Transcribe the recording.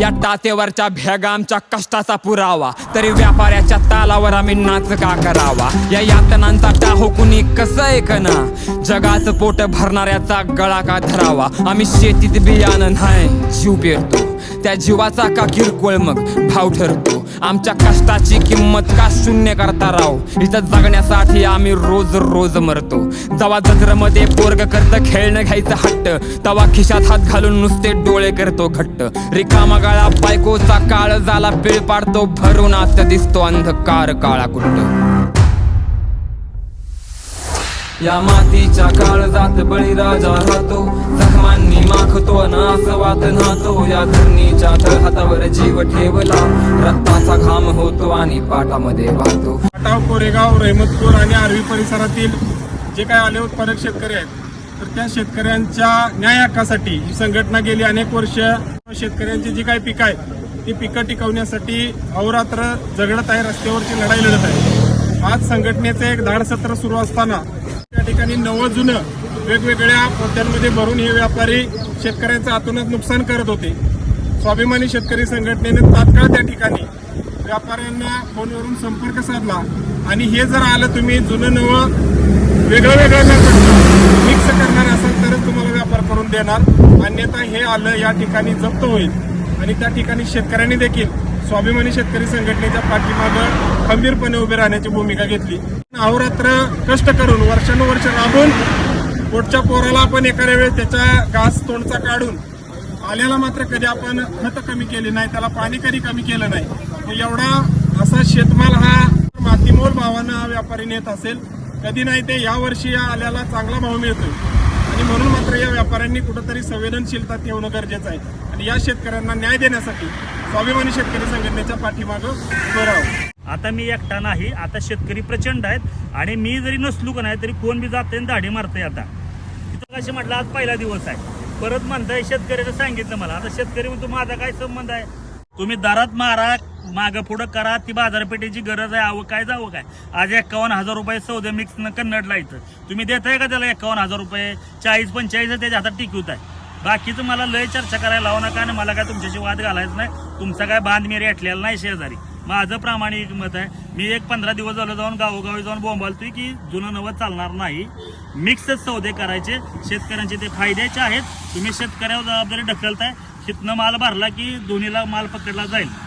या टातेवरच्या भेगामच्या कष्टाचा पुरावा. तरी व्यापाऱ्याच्या तालावर आम्ही नाच का करावा? या यातनांचा टाहो कुणी कसं ऐकना जगाचं पोट भरणाऱ्याचा गळा का धरावा? आम्ही शेतीत बियाणं नाही जीव पेरतो. त्या जीवाचा का किरकोळ मग भाव ठरतो? आमच्या कष्टाची किंमत का शून्य करता राव? इथं जगण्यासाठी आम्ही रोज रोज मरतो. जवा जत्रमध्ये पोरग करतं खेळणं घ्यायचं हट्ट तवा खिशात हात घालून नुसते डोळे करतो घट्ट. रिकामा गाळा बायकोचा काळ झाला पिळ पाडतो भरून आत दिसतो अंधकार काळा कुट्ट. या मातीच्या काळजात बळीराजा राहतो. जखमांनी माखतो अन या धरणीच्या हातावर जीव ठेवला. रक्ताचा घाम होतो आणि पाटामध्ये वाहतो. पाटाव कोरेगाव रहमतपूर आणि आर्वी परिसरातील जे काय आले उत्पादक शेतकरी आहेत तर त्या शेतकऱ्यांच्या न्याय हक्कासाठी ही संघटना गेली अनेक वर्ष. शेतकऱ्यांची जी काही पिकं आहेत ती पिकं टिकवण्यासाठी अहोरात्र झगडत आहे रस्त्यावरची लढाई लढत आहे. आज संघटनेचे एक धाड सत्र सुरू असताना त्या ठिकाणी नवं जुनं वेगवेगळ्या पोत्यांमध्ये भरून हे व्यापारी शेतकऱ्यांचं आतूनच नुकसान करत होते. स्वाभिमानी शेतकरी संघटनेने तात्काळ त्या ठिकाणी व्यापाऱ्यांना फोनवरून संपर्क साधला. आणि हे जर आलं तुम्ही जुनं नवं वेगळं वेगळं मिक्स करणार असाल तरच तुम्हाला व्यापार करून देणार. अन्यथा हे आलं या ठिकाणी जप्त होईल. आणि त्या ठिकाणी शेतकऱ्यांनी देखील स्वाभिमानी शेतकरी संघटनेच्या पाठीमागं खंबीरपणे उभे राहण्याची भूमिका घेतली. अहोरात्र कष्ट करून वर्षानुवर्ष राबून पोटच्या पोराला आपण एखाद्या वेळेस त्याच्या घास तोंडचा काढून आल्याला मात्र कधी आपण खत कमी केले नाही त्याला पाणी कधी कमी केलं नाही. एवढा असा शेतमाल हा मातीमोल भावानं हा व्यापारी नेत असेल कधी नाही ते यावर्षी या आल्याला चांगला भाव मिळतोय. आणि म्हणून मात्र या व्यापाऱ्यांनी कुठंतरी संवेदनशीलता ठेवणं गरजेचं आहे. आणि या शेतकऱ्यांना न्याय देण्यासाठी स्वाभिमानी शेतकरी संघटनेच्या पाठीमागं उभं राहावं. आता मी एकटा नाही आता शेतकरी प्रचंड आहेत. आणि मी जरी नसलो का नाही तरी कोण बी जाते आणि दाढी मारते आता. असे म्हटलं आज पहिला दिवस आहे. परत म्हणताय शेतकऱ्याचं सांगितलं मला. आता शेतकरी म्हणतो माझा काय संबंध आहे? तुम्ही दारात मारा मागं पुढं करा ती बाजारपेठेची गरज आहे आवं काय जावं काय आज एकावन्न हजार रुपये सौदे मिक्स न कन्नडला इथं. तुम्ही देताय का त्याला एकावन्न हजार रुपये? चाळीस पंचेचाळीस त्याच्या हातात टिकवत आहे. बाकीचं मला लय चर्चा करायला लावू नका आणि मला काय तुमच्याशी वाद घालायचं नाही. तुमचा काय बांध मी रेटलेला नाही शेजारी. माझं प्रामाणिक मत आहे. मी एक पंधरा दिवस झालं जाऊन गावोगावी जाऊन बोंबालतोय की जुनं नवं चालणार नाही. मिक्सच सौदे करायचे. शेतकऱ्यांचे ते फायद्याचे आहेत. तुम्ही शेतकऱ्यावर जबाबदारी ढकलताय. तिथनं माल भरला की दोन्हीला माल पकडला जाईल.